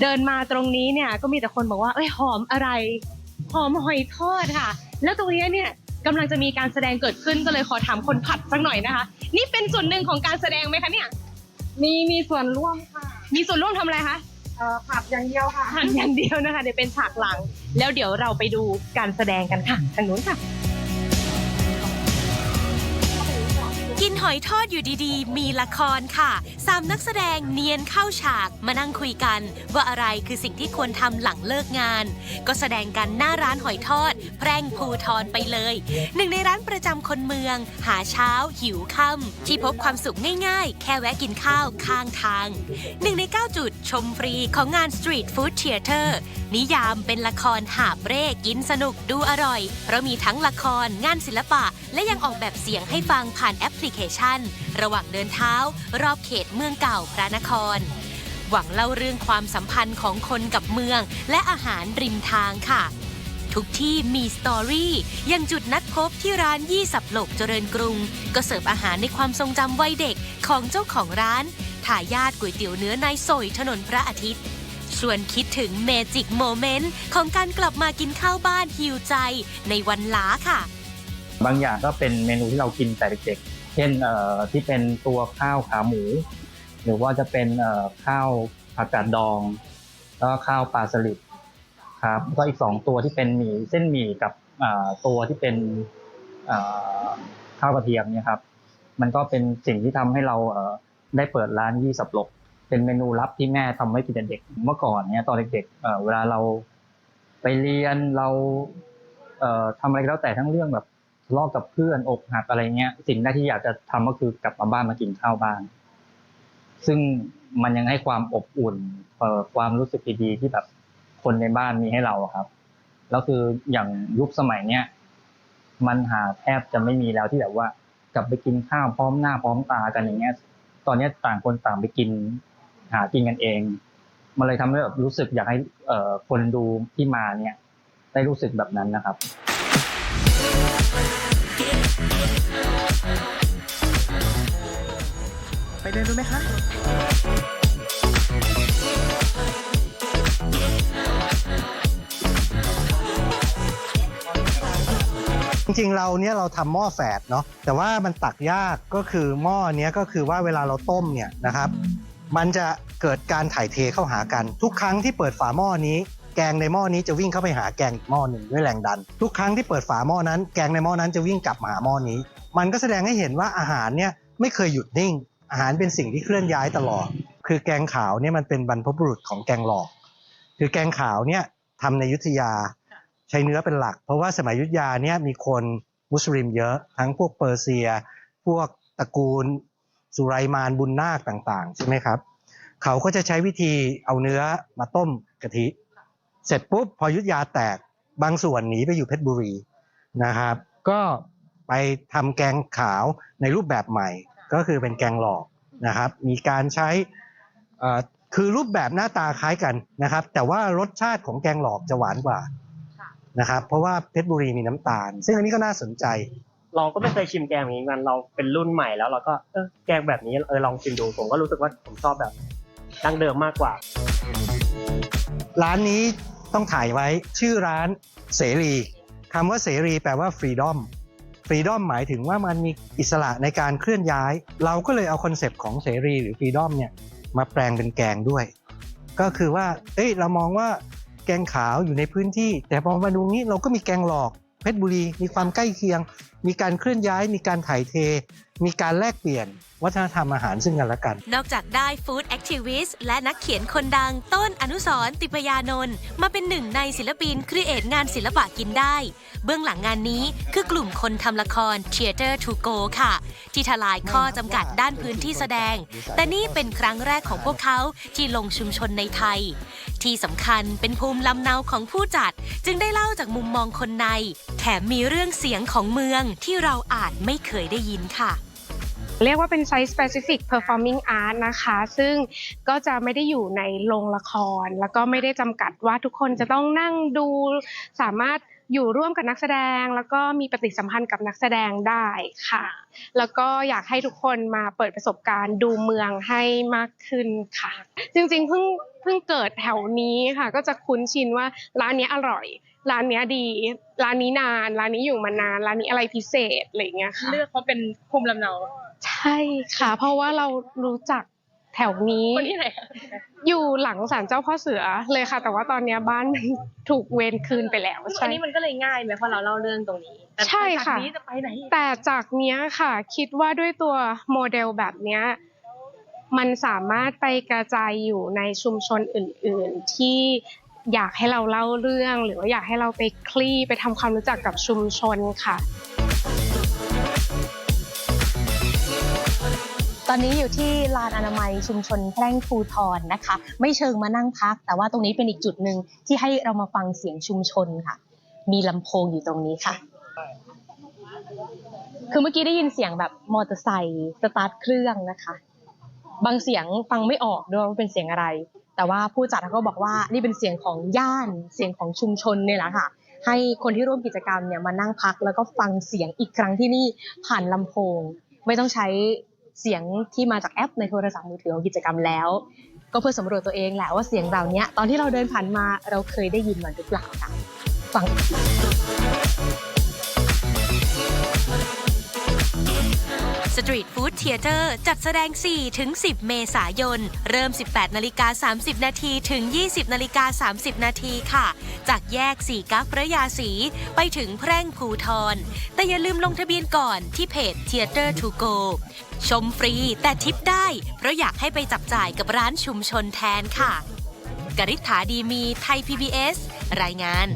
เดินมาตรงนี้เนี่ยก็มีแต่คนบอกว่าเอ้ยหอมอะไร หอมหอยทอดค่ะ แล้วตรงเนี้ยเนี่ยกำลังจะมีการแสดงเกิดขึ้นก็เลยขอถามคนผัดสักหน่อยนะคะ นี่เป็นส่วนหนึ่งของการแสดงไหมคะเนี่ย มีมีส่วนร่วมค่ะมีส่วนร่วมทำอะไรคะ เอ่อผัดอย่างเดียวค่ะหันอย่างเดียวนะคะเดี๋ยวเป็นฉากหลัง แล้วเดี๋ยวเราไปดูการแสดงกันค่ะทางนู้นค่ะ หอยทอดอยู่ดีๆ มีละครค่ะสามนักแสดงเนียนเข้าฉากมานั่งคุยกัน ว่าอะไรคือสิ่งที่ควรทำหลังเลิกงาน ก็แสดงกันหน้าร้านหอยทอด แพร่งภูทรไปเลย หนึ่งในร้านประจำคนเมือง หาเช้า หิวค่ำที่พบความสุขง่ายๆ แค่แวะกินข้าวข้างทางหนึ่งใน 9 จุดชมฟรีของงาน Street Food Theater นิยามเป็นละครหาบเร่กินสนุกดูอร่อย เพราะมีทั้งละครงานศิลปะ และยังออกแบบเสียงให้ฟังผ่านแอปพลิเคชันระหว่างเดินเท้า รอบเขตเมืองเก่าพระนคร หวังเล่าเรื่องความสัมพันธ์ของคนกับเมือง และอาหารริมทางค่ะ ทุกที่มีสตอรี่อย่างจุดนัดพบที่ร้านยี่สับหลกเจริญกรุง ก็เสิร์ฟอาหารในความทรงจำวัยเด็กของเจ้าของร้านถ่ายาทก๋วยเตี๋ยวเนื้อนายสยถนนพระอาทิตย์ชวนคิดถึงเมจิกโมเมนต์ของการกลับมากินข้าวบ้านฮิวใจในวันล้าค่ะ บางอย่างก็เป็นเมนูที่เรากินแต่เด็ก ช่นที่เป็นตัวข้าวขาหมู หรือว่าจะเป็นข้าวผักกาดดอง แล้วก็ข้าวปลาสลิดครับก็อีกสองตัวที่เป็นหมี่เส้นหมี่กับตัวที่เป็นข้าวกระเทียมเนี่ยครับ มันก็เป็นสิ่งที่ทำให้เราเได้เปิดร้านยี่สับหลกเป็นเมนูลับที่แม่ทำไว้กินเด็กเมื่อก่อนเนี่ยตอนเด็กๆเเวลาเราไปเรียนเราเอ่อทำอะไรก็แล้วแต่ทั้งเรื่องแบบ ทะเลาะกับเพื่อนอกหักอะไรเงี้ย สิ่งแรกที่อยากจะทำก็คือกลับมาบ้านมากินข้าวบ้านซึ่งมันยังให้ความอบอุ่นความรู้สึกดีๆที่แบบคนในบ้านมีให้เราครับ แล้วคืออย่างยุคสมัยเนี้ยมันหาแทบจะไม่มีแล้วที่แบบว่า กลับไปกินข้าวพร้อมหน้าพร้อมตากันอย่างเงี้ย ตอนเนี้ยต่างคนต่างไปกิน หากินกันเอง มันเลยทำให้แบบรู้สึกอยากให้เออคนดูที่มาเนี่ย ได้รู้สึกแบบนั้นนะครับ ไปเดินดูไหมคะจริงๆเราเนี่ยเราทำหม้อแฝดเนาะแต่ว่ามันตักยากก็คือหม้อเนี้ยก็คือว่าเวลาเราต้มเนี่ยนะครับ มันจะเกิดการถ่ายเทเข้าหากัน ทุกครั้งที่เปิดฝาหม้อนี้ แกงในหม้อนี้จะวิ่งเข้าไปหาแกงอีกหม้อหนึ่งด้วยแรงดัน ทุกครั้งที่เปิดฝาหม้อนั้น แกงในหม้อนั้นจะวิ่งกลับมาหาหม้อนี้ มันก็แสดงให้เห็นว่าอาหารเนี่ยไม่เคยหยุดนิ่ง อาหารเป็นสิ่งที่เคลื่อนย้ายตลอด คือแกงขาวเนี่ยมันเป็นบรรพบุรุษของแกงหลอก คือแกงขาวเนี่ยทำในยุทธยาใช้เนื้อเป็นหลัก เพราะว่าสมัยยุทธยาเนี่ยมีคนมุสลิมเยอะ ทั้งพวกเปอร์เซีย พวกตระกูล สุไรมานบุญนาคต่างๆ ใช่ไหมครับ เขาก็จะใช้วิธีเอาเนื้อมาต้มกะทิ เสร็จปุ๊บพออยุทธยาแตกบางส่วนหนีไปอยู่เพชรบุรีนะครับ ก็ไปทำแกงขาวในรูปแบบใหม่ ก็คือเป็นแกงหลอกนะครับ มีการใช้เอ่อคือรูปแบบหน้าตาคล้ายกันนะครับ แต่ว่ารสชาติของแกงหลอกจะหวานกว่านะครับ เพราะว่าเพชรบุรีมีน้ำตาล ซึ่งอันนี้ก็น่าสนใจ เราก็ไม่เคยชิมแกงแบบนี้กันเราเป็นรุ่นใหม่แล้วเราก็เออแกงแบบนี้เออลองชิมดูผมก็รู้สึกว่าผมชอบแบบดั้งเดิมมากกว่า ร้านนี้ ต้องถ่ายไว้ชื่อร้านเสรีคำว่าเสรีแปลว่าฟรีดอมฟรีดอมหมายถึงว่ามันมีอิสระในการเคลื่อนย้าย เราก็เลยเอาคอนเซปต์ของเสรีหรือฟรีดอมเนี่ยมาแปลงเป็นแกงด้วย ก็คือว่า เอ้ยเรามองว่าแกงขาวอยู่ในพื้นที่ แต่พอมาดูนี้เราก็มีแกงหลอกเพชรบุรีมีความใกล้เคียง มีการเคลื่อนย้าย มีการถ่ายเท มีการแลกเปลี่ยนวัฒนธรรมอาหารซึ่งกันและกัน นอกจากได้ฟู้ดแอคทิวิสต์และนักเขียนคนดังต้นอนุสรติปยานนท์มาเป็นหนึ่งในศิลปินครีเอทงานศิลปะกินได้ เบื้องหลังงานนี้คือกลุ่มคนทำละคร Theater to Go ค่ะ ที่ทลายข้อจำกัดด้านพื้นที่แสดง แต่นี่เป็นครั้งแรกของพวกเขาที่ลงชุมชนในไทย ที่สำคัญเป็นภูมิลำเนาของผู้จัด จึงได้เล่าจากมุมมองคนใน แถมมีเรื่องเสียงของเมืองที่เราอาจไม่เคยได้ยินค่ะ เรียกว่าเป็น Site Specific Performing Art นะคะ ซึ่งก็จะไม่ได้อยู่ในโรงละคร แล้วก็ไม่ได้จำกัดว่าทุกคนจะต้องนั่งดู สามารถอยู่ร่วมกับนักแสดง แล้วก็มีปฏิสัมพันธ์กับนักแสดงได้ค่ะ แล้วก็อยากให้ทุกคนมาเปิดประสบการณ์ดูเมืองให้มากขึ้นค่ะ จริงๆเพิ่งเพิ่งเกิดแถวนี้ค่ะ ก็จะคุ้นชินว่าร้านนี้อร่อยร้านเนี้ยดี ร้านนี้นาน ร้านนี้อยู่มานาน ร้านนี้อะไรพิเศษอะไรเงี้ยค่ะ เลือกเขาเป็นภูมิลำเนา ใช่ค่ะ เพราะว่าเรารู้จักแถวนี้ คนที่ไหนคะอยู่หลังศาลเจ้าพ่อเสือเลยค่ะ แต่ว่าตอนเนี้ยบ้านมันถูกเวรคืนไปแล้วอัใช่ นนี้มันก็เลยง่ายไหมเพราะเราเล่าเรื่องตรงนี้แต่ใช่ค่ะ จากนี้จะไปไหนแต่จากเนี้ยค่ะ คิดว่าด้วยตัวโมเดลแบบเนี้ยมันสามารถไปกระจายอยู่ในชุมชนอื่น ๆ ที่อยากให้เราเล่าเรื่อง หรือว่าอยากให้เราไปคลี่ไปทำความรู้จักกับชุมชนค่ะ ตอนนี้อยู่ที่ลานอนามัยชุมชนแพร่งภูทรนะคะ ไม่เชิงมานั่งพัก แต่ว่าตรงนี้เป็นอีกจุดหนึ่งที่ให้เรามาฟังเสียงชุมชนค่ะ มีลำโพงอยู่ตรงนี้ค่ะ คือเมื่อกี้ได้ยินเสียงแบบมอเตอร์ไซค์สตาร์ทเครื่องนะคะ บางเสียงฟังไม่ออกด้วยว่าเป็นเสียงอะไร แต่ว่าผู้จัดเขาก็บอกว่านี่เป็นเสียงของย่านเสียงของชุมชนเนี่ยแหละค่ะให้คนที่ร่วมกิจกรรมเนี่ยมานั่งพักแล้วก็ฟังเสียงอีกครั้งที่นี่ผ่านลำโพง ไม่ต้องใช้ เสียงที่มาจากแอปในโทรศัพท์มือถือของกิจกรรมแล้ว ก็เพื่อสำรวจตัวเองแหละว่าเสียงเหล่านี้ตอนที่เราเดินผ่านมาเราเคยได้ยินมันหรือเปล่าค่ะฟังอีกที สตรีทฟู้ดเทเตอร์จัดแสดง 4-10 เมษายน เริ่ม 18นาฬิกา30 นาทีถึง 20นาฬิกา30 นาทีค่ะ จากแยกสี่กั๊กพระยาศรีไปถึงแพร่งภูทร แต่อย่าลืมลงทะเบียนก่อนที่เพจ Theater to go ชมฟรีแต่ทิปได้ เพราะอยากให้ไปจับจ่ายกับร้านชุมชนแทนค่ะ กริษฐาดีมีไทย PBS รายงาน